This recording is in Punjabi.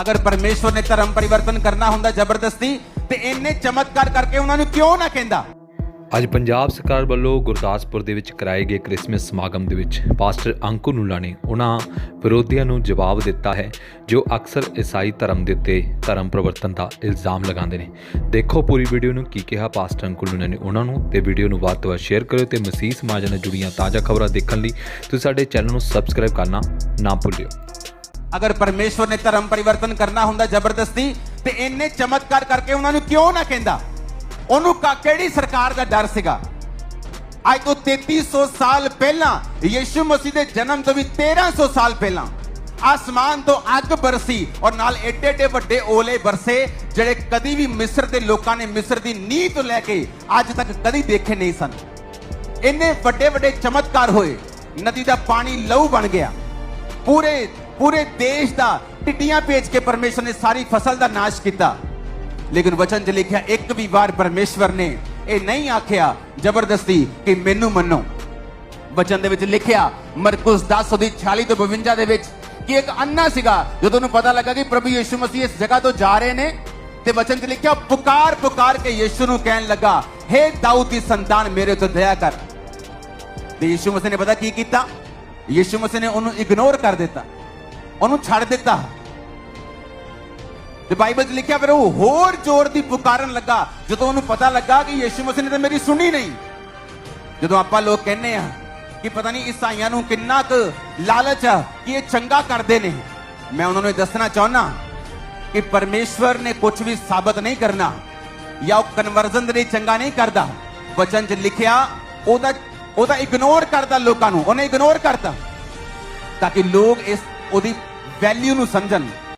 ਅਗਰ ਪਰਮੇਸ਼ਵਰ ਨੇ ਧਰਮ ਪਰਿਵਰਤਨ ਕਰਨਾ ਹੁੰਦਾ ਜ਼ਬਰਦਸਤੀ, ਤੇ ਇੰਨੇ ਚਮਤਕਾਰ ਕਰਕੇ ਉਹਨਾਂ ਨੂੰ ਕਿਉਂ ਨਾ ਕਹਿੰਦਾ? ਅੱਜ ਪੰਜਾਬ ਸਰਕਾਰ ਵੱਲੋਂ ਗੁਰਦਾਸਪੁਰ ਦੇ ਵਿੱਚ ਕਰਾਏ ਗਏ ਕ੍ਰਿਸਮਸ ਸਮਾਗਮ ਦੇ ਵਿੱਚ ਪਾਸਟਰ ਅੰਕੁਰ ਨੂਲਾ ਨੇ ਉਹਨਾਂ ਵਿਰੋਧੀਆਂ ਨੂੰ ਜਵਾਬ ਦਿੱਤਾ ਹੈ, ਜੋ ਅਕਸਰ ਈਸਾਈ ਧਰਮ ਦੇ ਉੱਤੇ ਧਰਮ ਪਰਿਵਰਤਨ ਦਾ ਇਲਜ਼ਾਮ ਲਗਾਉਂਦੇ ਨੇ। ਦੇਖੋ ਪੂਰੀ ਵੀਡੀਓ ਨੂੰ ਕੀ ਕਿਹਾ ਪਾਸਟਰ ਅੰਕੁਰ ਨੂਲਾ ਨੇ ਉਹਨਾਂ ਨੂੰ, ਤੇ ਵੀਡੀਓ ਨੂੰ ਵੱਧ ਤੋਂ ਵੱਧ ਸ਼ੇਅਰ ਕਰਿਓ ਤੇ ਮਸੀਹ ਸਮਾਜ ਨਾਲ ਜੁੜੀਆਂ ਤਾਜ਼ਾ ਖਬਰਾਂ ਦੇਖਣ ਲਈ ਤੁਸੀਂ ਸਾਡੇ ਚੈਨਲ ਨੂੰ ਸਬਸਕ੍ਰਾਈਬ ਕਰਨਾ ਨਾ ਭੁੱਲਿਓ। ਅਗਰ ਪਰਮੇਸ਼ਵਰ ਨੇ ਧਰਮ ਪਰਿਵਰਤਨ ਕਰਨਾ ਹੁੰਦਾ ਜ਼ਬਰਦਸਤੀ, ਤੇ ਇੰਨੇ ਚਮਤਕਾਰ ਕਰਕੇ ਉਹਨਾਂ ਨੂੰ ਕਿਉਂ ਨਾ ਕਹਿੰਦਾ? ਉਹਨੂੰ ਕਿਹੜੀ ਸਰਕਾਰ ਦਾ ਡਰ ਸੀਗਾ? ਅੱਜ ਤੋਂ 3300 ਸਾਲ ਪਹਿਲਾਂ, ਯੀਸ਼ੂ ਮਸੀਹ ਦੇ ਜਨਮ ਤੋਂ ਵੀ 1300 ਸਾਲ ਪਹਿਲਾਂ, ਆਸਮਾਨ ਤੋਂ ਅੱਗ ਬਰਸੀ ਔਰ ਨਾਲ ਏਡੇ ਏਡੇ ਵੱਡੇ ਓਲੇ ਬਰਸੇ, ਜਿਹੜੇ ਕਦੀ ਵੀ ਮਿਸਰ ਦੇ ਲੋਕਾਂ ਨੇ ਮਿਸਰ ਦੀ ਨੀਂਹ ਤੋਂ ਲੈ ਕੇ ਅੱਜ ਤੱਕ ਕਦੀ ਦੇਖੇ ਨਹੀਂ ਸਨ। ਇੰਨੇ ਵੱਡੇ ਵੱਡੇ ਚਮਤਕਾਰ ਹੋਏ, ਨਦੀ ਦਾ ਪਾਣੀ ਲਹੂ ਬਣ ਗਿਆ, ਪੂਰੇ ਪੂਰੇ ਦੇਸ਼ ਦਾ ਟਿੱਡੀਆਂ ਭੇਜ ਕੇ ਪਰਮੇਸ਼ਰ ਨੇ ਸਾਰੀ ਫਸਲ ਦਾ ਨਾਸ਼ ਕੀਤਾ। ਲੇਕਿਨ ਵਚਨ 'ਚ ਲਿਖਿਆ, ਇੱਕ ਵੀ ਵਾਰ ਪਰਮੇਸ਼ਵਰ ਨੇ ਇਹ ਨਹੀਂ ਆਖਿਆ ਜ਼ਬਰਦਸਤੀ ਕਿ ਮੈਨੂੰ ਮੰਨੋ। ਵਚਨ ਦੇ ਵਿੱਚ ਲਿਖਿਆ, ਮਰਕੁਸ 10 ਉਹਦੀ 46 ਤੋਂ 52 ਦੇ ਵਿੱਚ ਕਿ ਇੱਕ ਅੰਨਾ ਸੀਗਾ, ਜਦੋਂ ਉਹਨੂੰ ਪਤਾ ਲੱਗਾ ਕਿ ਪ੍ਰਭੂ ਯੀਸ਼ੂ ਮਸੀਹ ਇਸ ਜਗ੍ਹਾ ਤੋਂ ਜਾ ਰਹੇ ਨੇ, ਤੇ ਵਚਨ 'ਚ ਲਿਖਿਆ, ਪੁਕਾਰ ਪੁਕਾਰ ਕੇ ਯੀਸ਼ੂ ਨੂੰ ਕਹਿਣ ਲੱਗਾ, ਹੇ ਦਾਊਦ ਦੀ ਸੰਤਾਨ, ਮੇਰੇ ਉੱਤੇ ਦਇਆ ਕਰ। ਤੇ ਯੀਸ਼ੂ ਮਸੀਹ ਨੇ ਪਤਾ ਕੀ ਕੀਤਾ? ਯੀਸ਼ੂ ਮਸੀਹ ਨੇ ਉਹਨੂੰ ਇਗਨੋਰ ਕਰ ਦਿੱਤਾ। ਉਹਨੂੰ ਛੱਡ ਦਿੱਤਾ। ਤੇ ਬਾਈਬਲ 'ਚ ਲਿਖਿਆ, ਫਿਰ ਉਹ ਹੋਰ ਜ਼ੋਰ ਦੀ ਪੁਕਾਰਨ ਲੱਗਾ। ਜਦੋਂ ਉਹਨੂੰ ਪਤਾ ਲੱਗਾ ਕਿ ਯੀਸ਼ੂ ਮਸੀਹ ਨੇ ਤਾਂ ਮੇਰੀ ਸੁਣੀ ਨਹੀਂ। ਜਦੋਂ ਆਪਾਂ ਲੋਕ ਕਹਿੰਨੇ ਆ ਕਿ ਪਤਾ ਨਹੀਂ ਈਸਾਈਆਂ ਨੂੰ ਕਿੰਨਾ ਕੁ ਲਾਲਚ ਆ ਕਿ ਇਹ ਚੰਗਾ ਕਰਦੇ ਨੇ, ਮੈਂ ਉਹਨਾਂ ਨੂੰ ਇਹ ਦੱਸਣਾ ਚਾਹੁੰਦਾ ਕਿ ਪਰਮੇਸ਼ਵਰ ਨੇ ਕੁਝ ਵੀ ਸਾਬਤ ਨਹੀਂ ਕਰਨਾ ਜਾਂ ਉਹ ਕਨਵਰਜ਼ਨ ਦੇ ਲਈ ਚੰਗਾ ਨਹੀਂ ਕਰਦਾ। ਵਚਨ 'ਚ ਲਿਖਿਆ, ਉਹਦਾ ਉਹਦਾ ਇਗਨੋਰ ਕਰਦਾ ਲੋਕਾਂ ਨੂੰ, ਉਹਨੇ ਇਗਨੋਰ ਕਰਤਾ। ਤਾਂ ਕਿ ਲੋਕ ਇਸ, ਉਹਦੀ વેલ્યુનું સમજણ